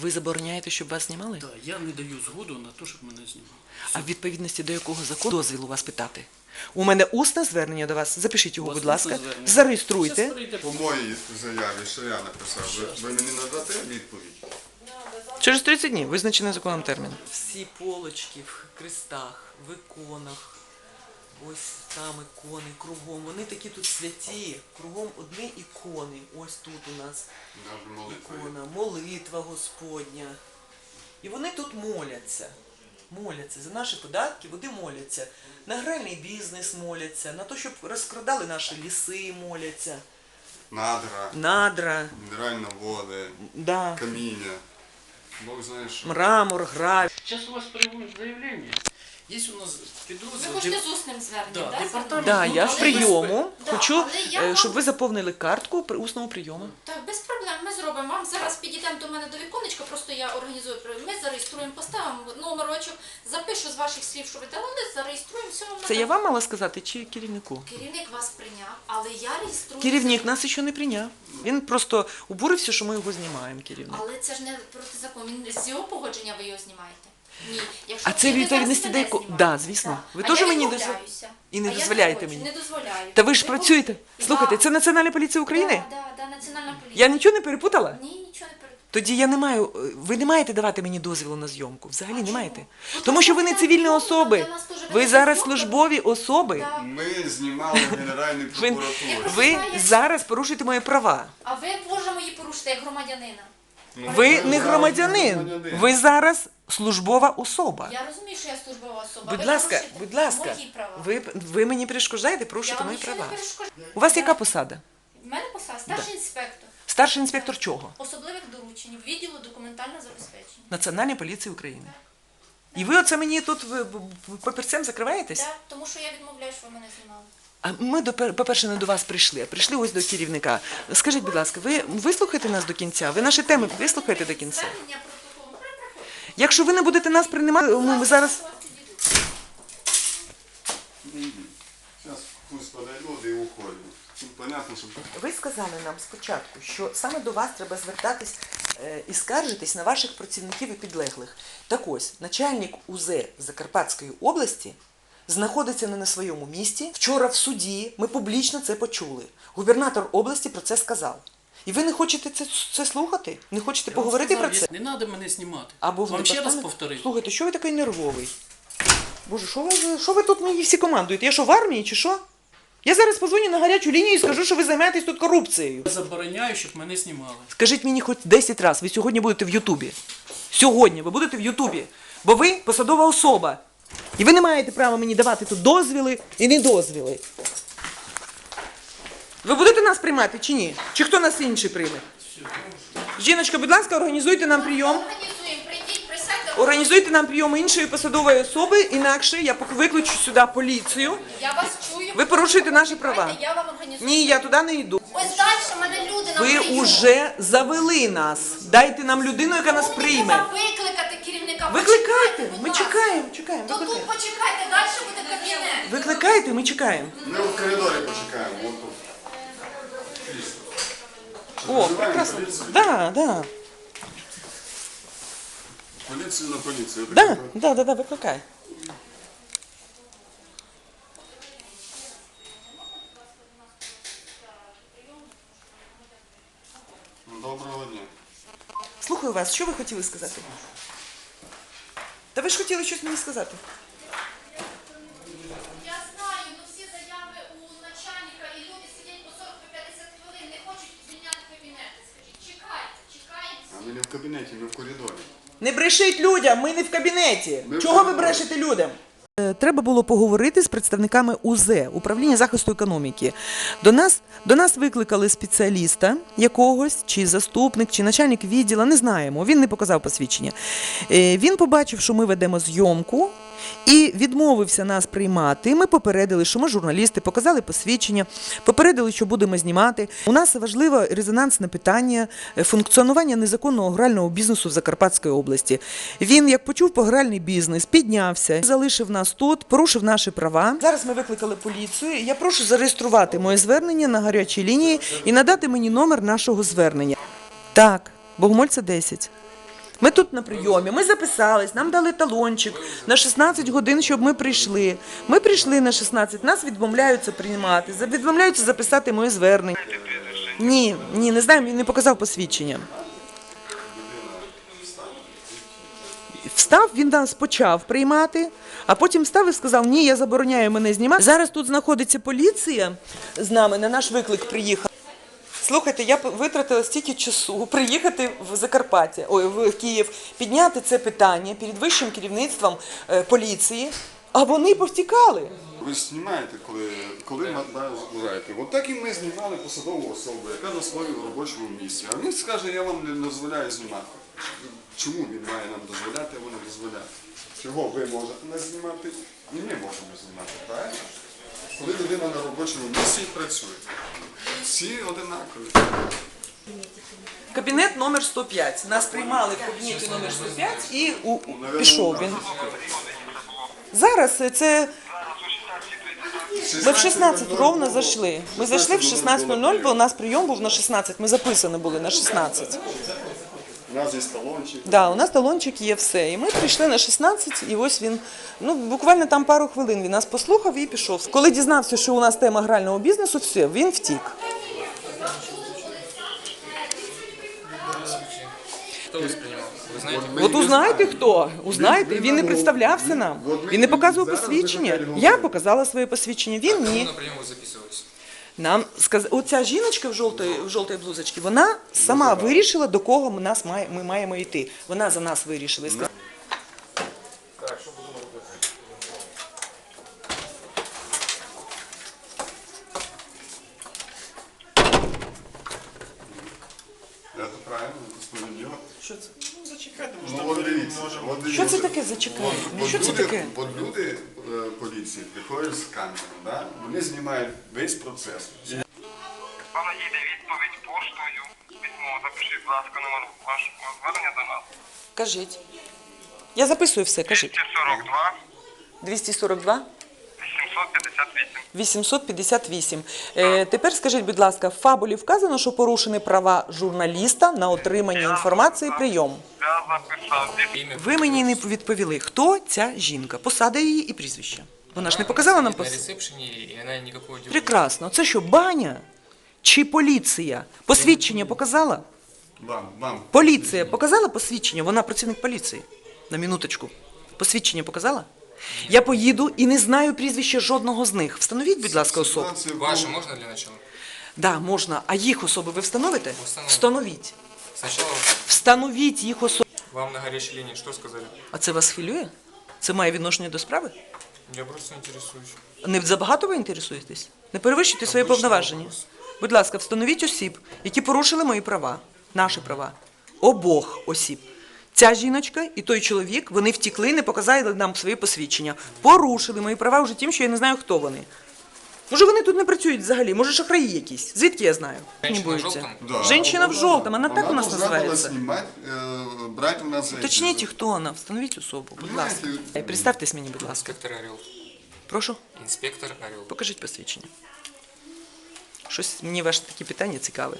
Ви забороняєте, щоб вас знімали? Да, я не даю згоду на те, щоб мене знімали. А в відповідності до якого закону дозвіл у вас питати? У мене усне звернення до вас. Запишіть його, будь ласка. звернення. Зареєструйте. По моїй заяві, що я написав, ви, ви мені надате відповідь? Через 30 днів, визначений законом термін. Всі полочки в хрестах, в іконах, ось там ікони, кругом. Вони такі тут святі, кругом одні ікони. Ось тут у нас ікона, молитва Господня. І вони тут моляться. Моляться за наші податки, вони моляться. На гральний бізнес моляться, на те, щоб розкрадали наші ліси, моляться, Надра, надра, мінеральні води, да, каміння. Бог знає що. мрамор, гравій. Зараз у вас приймуть заявлення. Є у нас Ви хочете з усним зверненням, Да, да, департамент. Да, Ну, я але в прийому Да, хочу, але я е, вам- щоб ви заповнили картку при усному прийому. Так, без проблем, ми зробимо. Вам зараз підійдемо до мене до віконечка, просто я організую. при- Ми зареєструємо, поставимо номерочок, запишу з ваших слів, що ви дали зареєструємо, все вам Це я надам. вам мала сказати чи керівнику? Керівник вас прийняв, але я реєструю. Керівник нас ще не прийняв. Він просто обурився, що ми його знімаємо, керівник. Але це ж не проти закону. Він з його погодження ви його знімаєте. Ні. Якщо А це зараз мене до яко- знімаєте. Да, звісно. Ви А теж я мені відмовляюся. І не А я дозволяєте хочу, мені. Не дозволяю. Та ви ж працюєте. Слухайте, Да. це Національна поліція України? Да, да, да, національна поліція. Я нічого не перепутала? Ні, нічого не перед. Тоді я не маю. е, Ви не маєте давати мені дозвілу на зйомку. Взагалі не чому? маєте. Ну, Тому що ви не цивільні особи. для нас теж Ви зараз зйомка. службові особи. Да. Ми знімали Ви, прокуратурі. ви зараз порушуєте мої права. А ви, Боже, мої порушите як громадянина. Ви не громадянин. Ви зараз службова особа. Я розумію, що я службова особа. Будь ласка, будь ласка, ви, ви мені перешкоджаєте, порушуєте мої права. У вас яка посада? В мене посада старший інспектор Старший інспектор чого? особливих доручень відділу документального забезпечення. Національної поліції України. І ви оце мені тут папірцем закриваєтесь? Так, тому що я відмовляю, що ви мене знімали. А ми до пер- по-перше не до вас прийшли, а прийшли ось до керівника. Скажіть, будь ласка, ви вислухаєте нас до кінця? Ви наші теми вислухаєте до кінця? Якщо ви не будете нас приймати, ну, ми зараз. Ви сказали нам спочатку, що саме до вас треба звертатись е, і скаржитись на ваших працівників і підлеглих. Так ось, начальник УЗ Закарпатської області знаходиться не на своєму місці. Вчора в суді ми публічно це почули. Губернатор області про це сказав. І ви не хочете це, це слухати? Не хочете Я поговорити сказав, про це? Не треба мене знімати. Або Вам ще раз повторити. Слухайте, що ви такий нервовий? Боже, що ви, що ви тут мені всі командуєте? Я що в армії чи що? Я зараз позвоню на гарячу лінію і скажу, що ви займаєтесь тут корупцією. Я забороняю, щоб мене знімали. Скажіть мені хоч 10 разів, ви сьогодні будете в Ютубі. Сьогодні ви будете в Ютубі. Бо ви посадова особа. І ви не маєте права мені давати тут дозвіли і не дозвіли. Ви будете нас приймати чи ні? Чи хто нас інший прийме? Жіночка, будь ласка, організуйте нам прийом. Організуємо, прийдіть, присядьте. Організуйте нам прийом іншої посадової особи, інакше я викличу сюди поліцію. Я вас чую. Ви порушуєте наші права. Я вам організую. Ні, я туди не йду. Ось далі мене люди на Ви прийом. уже завели нас. Дайте нам людину, яка нас прийме. треба викликати керівника. Викликайте, Почекайте, будь ми ласка. чекаємо, чекаємо, То тут викликайте. почекайте, далі буде кабінет. Викликайте, ми чекаємо. ми в коридорі почекаємо. Вон тут. О, прекрасно. Да, да, Поліцію на поліцію. да, да, да, да, викликай. Доброго дня. Слухаю вас, що ви хотіли сказати? Та ви ж хотіли щось мені сказати. Я знаю, ну всі заяви у начальника і люди сидять по 40-50 хвилин, не хочуть звільняти кабінети. Скажіть, чекайте, чекайте. А ми не в кабінеті, ми в коридорі. Не брешіть людям, ми не в кабінеті. Ми в Чого ви брешете людям? Треба було поговорити з представниками УЗ управління захисту економіки. До нас до нас викликали спеціаліста якогось, чи заступник, чи начальник відділу, не знаємо. Він не показав посвідчення. Е, Він побачив, що ми ведемо зйомку. І відмовився нас приймати. Ми попередили, що ми журналісти, показали посвідчення, попередили, що будемо знімати. У нас важливе резонансне питання е, функціонування незаконного грального бізнесу в Закарпатській області. Він, як почув про гральний бізнес, піднявся, залишив нас тут, порушив наші права. Зараз ми викликали поліцію. Я прошу зареєструвати моє звернення на гарячій лінії і надати мені номер нашого звернення. Так, Богомольця 10. Ми тут на прийомі, ми записались, нам дали талончик на 16 годин, щоб ми прийшли. Ми прийшли на 16, нас відмовляються приймати, відмовляються записати моє звернення. Ні, ні, не знаю, він не показав посвідчення. Встав, він нас почав приймати, а потім встав і сказав, ні, я забороняю мене знімати. Зараз тут знаходиться поліція з нами, на наш виклик приїхала. Слухайте, я витратила стільки часу приїхати в Закарпаття, ой, в Київ, підняти це питання перед вищим керівництвом е, поліції, а вони повтікали. Ви знімаєте, коли, коли набираєте. От так і ми знімали посадову особу, яка на своєму робочому місці. А він скаже, я вам не дозволяю знімати. Чому він має нам дозволяти, а не дозволяти? Чого ви можете нас знімати і ми можемо знімати, правильно? Коли людина на робочому місці працює. Всі одинакові. Кабінет номер 105. Нас приймали в кабінеті номер 105 і у, пішов він. Зараз е, це ми в 16 ровно зайшли. Ми зайшли в 16.00, бо у нас прийом був на 16. Ми записані були на 16. У нас є талончик. Да, у нас талончик є все. І ми прийшли на 16, і ось він, ну буквально там пару хвилин він нас послухав і пішов. Коли дізнався, що у нас тема грального бізнесу, все, він втік. От узнаєте хто? Узнаєте, він не представлявся нам. Він не показував посвідчення. Я показала своє посвідчення, він ні. на? Нам сказ... оця жіночка в жовтої, в жовтій блузочці, вона сама вирішила, до кого ми, нас має, ми маємо йти. Вона за нас вирішила. і сказала, Це правильно, це справедливо. Що це? Ну, от дивіться, от Що це таке? Зачекай. От Що це люди, таке? От люди е, поліції приходять з камерою, да? вони знімають весь процес. І відповідь поштою. Письмо запишіть, будь ласка, номер вашого звернення до нас. Кажіть. Я записую все, кажіть. 242 242 858. 858. Е, тепер скажіть, будь ласка, в фабулі вказано, що порушені права журналіста на отримання інформації і прийом. Я записав. Ви мені не відповіли, хто ця жінка, посада її і прізвище. Вона ж не показала нам На посаду. ресепшене, и она никакого дела. Прекрасно. Це що, баня чи поліція? Посвідчення показала? вам, вам. Поліція показала посвідчення? Вона працівник поліції. На минуточку. Посвідчення показала? Я поїду і не знаю прізвища жодного з них. Встановіть, будь ласка, особу. Ваше можно для начала? Да, можна. А їх особи ви встановите? Встановлю. Встановіть. Сначала Встановіть їх особи. вам на горячей линии что сказали? А це вас хвилює? Це має відношення до справи? Я просто интересуюсь. Не забагато ви інтересуєтесь? Не перевищуйте свої Обичний повноваження. вопрос. Будь ласка, встановіть осіб, які порушили мої права, наші права. Обох осіб. Ця жіночка і той чоловік, вони втікли, не показали нам свої посвідчення. Порушили мої права вже тим, що я не знаю, хто вони. Може, вони тут не працюють взагалі, може, шахраї якісь. Звідки я знаю? Не в боються. жовтому? Да. Женщина в жовтому, вона так у нас називається. знімати, е, брати у нас... Уточніть, хто вона, встановіть особу, будь ласка. Понимаєте, Е, Представтесь мені, будь ласка. Инспектор Орел. Прошу. Инспектор Орел. Покажіть посвідчення. Щось мені ваші такі питання цікаві.